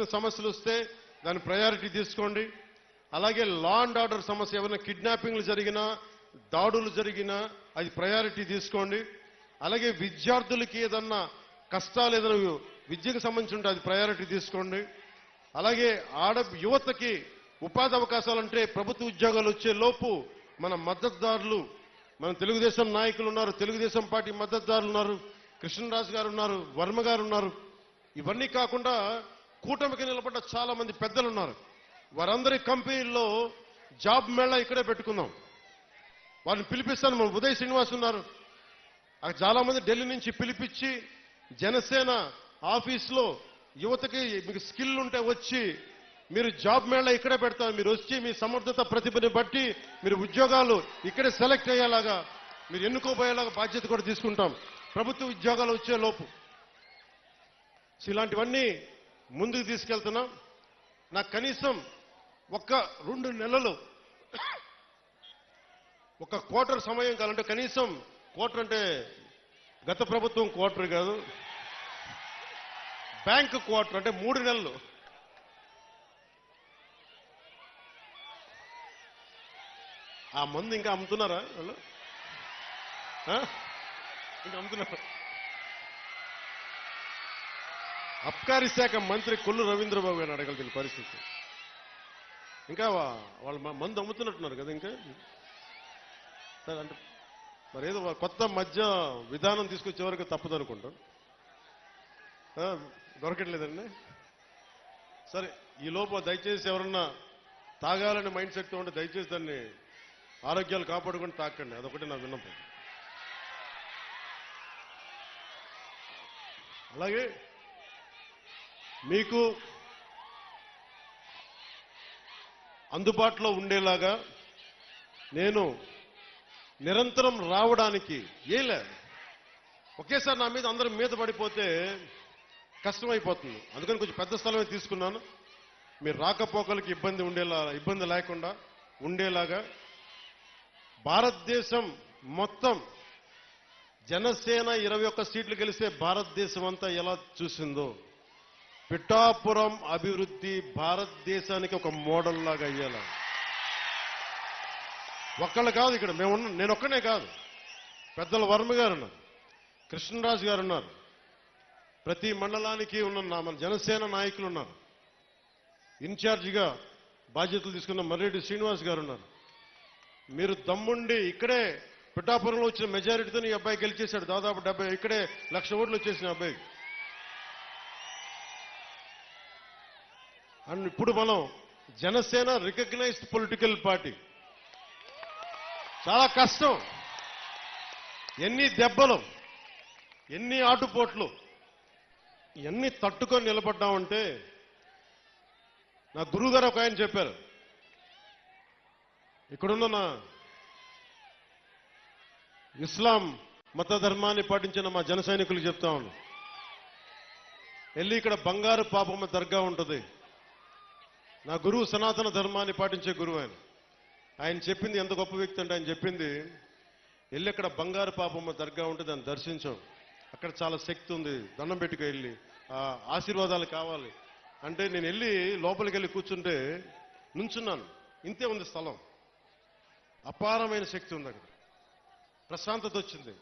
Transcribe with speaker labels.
Speaker 1: సమస్యలు వస్తే దాని ప్రయారిటీ తీసుకోండి. అలాగే లా అండ్ ఆర్డర్ సమస్య ఏమైనా కిడ్నాపింగ్లు జరిగినా దాడులు జరిగినా అది ప్రయారిటీ తీసుకోండి. అలాగే విద్యార్థులకి ఏదన్నా కష్టాలు ఏదైనా విద్యకు సంబంధించి ఉంటే అది ప్రయారిటీ తీసుకోండి. అలాగే ఆడ యువతకి ఉపాధి అవకాశాలు అంటే ప్రభుత్వ ఉద్యోగాలు వచ్చే లోపు మన మద్దతుదారులు మన తెలుగుదేశం నాయకులు ఉన్నారు తెలుగుదేశం పార్టీ మద్దతుదారులు ఉన్నారు కృష్ణరాజు గారు ఉన్నారు వర్మ గారు ఉన్నారు. ఇవన్నీ కాకుండా కూటమికి నిలబడ్డ చాలా మంది పెద్దలు ఉన్నారు వారందరి కంపెనీల్లో జాబ్ మేళా ఇక్కడే పెట్టుకుందాం. వారిని పిలిపిస్తాను. మన ఉదయ్ శ్రీనివాస్ ఉన్నారు. చాలా మంది ఢిల్లీ నుంచి పిలిపించి జనసేన ఆఫీస్లో యువతకి మీకు స్కిల్ ఉంటే వచ్చి మీరు జాబ్ మేళా ఇక్కడే పెడతారు. మీరు వచ్చి మీ సమర్థత ప్రతిభని బట్టి మీరు ఉద్యోగాలు ఇక్కడే సెలెక్ట్ అయ్యేలాగా మీరు ఎన్నుకోబోయేలాగా బాధ్యత కూడా తీసుకుంటాం. ప్రభుత్వ ఉద్యోగాలు వచ్చే లోపు. ఇలాంటివన్నీ ముందుకు తీసుకెళ్తున్నాం. నాకు కనీసం ఒక్క రెండు నెలలు ఒక క్వార్టర్ సమయం కావాలంటే కనీసం క్వార్టర్ అంటే గత ప్రభుత్వం క్వార్టర్ కాదు. బ్యాంక్ క్వార్టర్ అంటే మూడు నెలలు. ఆ మందు ఇంకా అమ్ముతున్నారా? వాళ్ళు ఇంకా అమ్ముతున్నారా. అబ్కారీ శాఖ మంత్రి కొల్లు రవీంద్రబాబు గారిని అడగలిగిన పరిస్థితి. ఇంకా వాళ్ళు మ- మందు అమ్ముతున్నట్టున్నారు కదా ఇంకా? సరే అంటే మరి ఏదో కొత్త మధ్య విధానం తీసుకొచ్చే వరకు తప్పదు అనుకుంటాం. దొరకట్లేదండి. సరే ఈ లోపు దయచేసి ఎవరన్నా తాగాలని మైండ్ సెట్ ఉంటే దయచేసి దాన్ని ఆరోగ్యాలు కాపాడుకొని తాకండి. అదొకటి నా విన్నపం. అలాగే మీకు అందుబాటులో ఉండేలాగా నేను నిరంతరం రావడానికి ఏలే ఒకేసారి నా మీద అందరం మీద పడిపోతే కష్టమైపోతుంది. అందుకని కొంచెం పెద్ద స్థలమే తీసుకున్నాను. మీరు రాకపోకలకి ఇబ్బంది ఉండేలా ఇబ్బంది లేకుండా ఉండేలాగా భారతదేశం మొత్తం జనసేన ఇరవై ఒక్క సీట్లు గెలిస్తే భారతదేశం అంతా ఎలా చూసిందో. పిఠాపురం అభివృద్ధి భారతదేశానికి ఒక మోడల్ లాగా అయ్యేలా. ఒక్కళ్ళు కాదు ఇక్కడ మేము నేను ఒక్కనే కాదు. పెద్దల వర్మ గారు ఉన్నారు కృష్ణరాజు గారు ఉన్నారు ప్రతి మండలానికి ఉన్న నా- మన జనసేన నాయకులు ఉన్నారు. ఇన్ఛార్జిగా బాధ్యతలు తీసుకున్న మర్రెడ్డి శ్రీనివాస్ గారు ఉన్నారు. మీరు దమ్ముండి ఇక్కడే పిఠాపురంలో వచ్చిన మెజారిటీతో ఈ అబ్బాయి గెలిచేశాడు. దాదాపు డెబ్బై ఇక్కడే లక్ష ఓట్లు వచ్చేసిన అబ్బాయి అండ్ ఇప్పుడు మనం జనసేన రికగ్నైజ్డ్ పొలిటికల్ పార్టీ. చాలా కష్టం. ఎన్ని దెబ్బలు ఎన్ని ఆటుపోట్లు ఎన్ని తట్టుకొని నిలబడ్డామంటే నా గురువు గారు ఒక ఆయన చెప్పారు. ఇక్కడున్న నా ఇస్లాం మత ధర్మాన్ని పాటించిన మా జన సైనికులు చెప్తా ఉన్నాను వెళ్ళి ఇక్కడ బంగారు పాపమ్మ దర్గా ఉంటుంది. నా గురువు సనాతన ధర్మాన్ని పాటించే గురువు ఆయన. ఆయన చెప్పింది ఎంత గొప్ప వ్యక్తి అంటే ఆయన చెప్పింది వెళ్ళి అక్కడ బంగారు పాపమ్మ దర్గా ఉంటే దాన్ని దర్శించాం. అక్కడ చాలా శక్తి ఉంది. దండం పెట్టుకు వెళ్ళి. ఆశీర్వాదాలు కావాలి. అంటే నేను వెళ్ళి లోపలికి వెళ్ళి కూర్చుంటే నుంచున్నాను. ఇంతే ఉంది స్థలం. అపారమైన శక్తి ఉంది అక్కడ. ప్రశాంతత వచ్చింది.